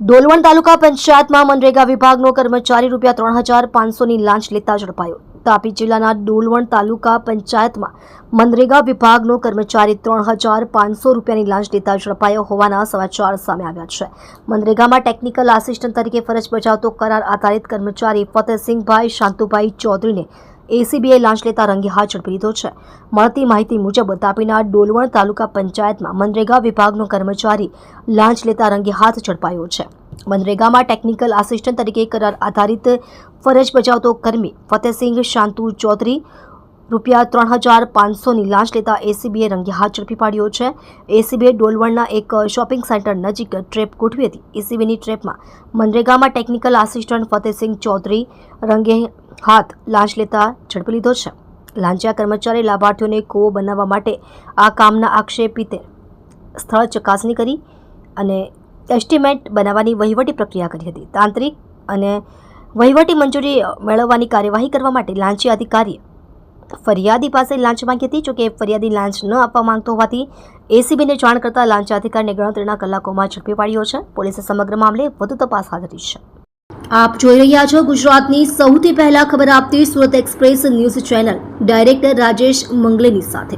ડોલવણ તાલુકા પંચાયતમાં મનરેગા વિભાગનો કર્મચારી રૂપિયા ત્રણ હજાર પાંચસોની લાંચ લેતા ઝડપાયો. તાપી જિલ્લાના ડોલવણ તાલુકા પંચાયતમાં મનરેગા વિભાગનો કર્મચારી ત્રણ હજાર પાંચસો રૂપિયાની લાંચ લેતા ઝડપાયો હોવાના સમાચાર સામે આવ્યા છે. મનરેગામાં ટેકનિકલ આસિસ્ટન્ટ તરીકે ફરજ બજાવતો કરાર આધારિત કર્મચારી ફતેહસિંહભાઈ શાંતુભાઈ ચૌધરીને એસીબીએ લાંચ લેતા રંગે હાથ ઝડપી લીધો છે. મળતી માહિતી મુજબ તાપીના ડોલવણ તાલુકા પંચાયતમાં મનરેગા વિભાગનો કર્મચારી લાંચ લેતા રંગે હાથ ઝડપાયો છે. મનરેગામાં ટેકનિકલ આસિસ્ટન્ટ તરીકે કરાર આધારિત ફરજ બજાવતો કર્મી ફતેહસિંહ શાંતુ ચૌધરી રૂપિયા ત્રણ હજાર પાંચસોની લાંચ લેતા એસીબીએ રંગે હાથ ઝડપી પાડ્યો છે. એસીબીએ ડોલવણના એક શોપિંગ સેન્ટર નજીક ટ્રેપ ગોઠવી હતી. એસીબીની ટ્રેપમાં મનરેગામાં ટેકનિકલ આસિસ્ટન્ટ ફતેહસિંહ ચૌધરી રંગે હાથ લાંચ લેતા ઝડપી લીધો છે. લાંચિયા કર્મચારી લાભાર્થીઓને કૂવો બનાવવા માટે આ કામના આક્ષેપિતે સ્થળ ચકાસણી કરી અને એસ્ટિમેટ બનાવવાની વહીવટી પ્રક્રિયા કરી હતી. તાંત્રિક અને વહીવટી મંજૂરી મેળવવાની કાર્યવાહી કરવા માટે લાંચી અધિકારીએ ફરિયાદી પાસે લાંચ માંગી હતી, જોકે ફરિયાદી લાંચ ન આપવા માંગતો હોવાથી એસીબીને જાણ કરતા લાંચ અધિકારીને ગણતરીના કલાકોમાં ઝડપી પાડ્યો છે. પોલીસે સમગ્ર મામલે વધુ તપાસ હાથ ધરી છે. આપ જોઈ રહ્યા છો ગુજરાતની સૌથી પહેલા ખબર આપતી Surat express news channel. Director Rajesh Mangleni સાથે.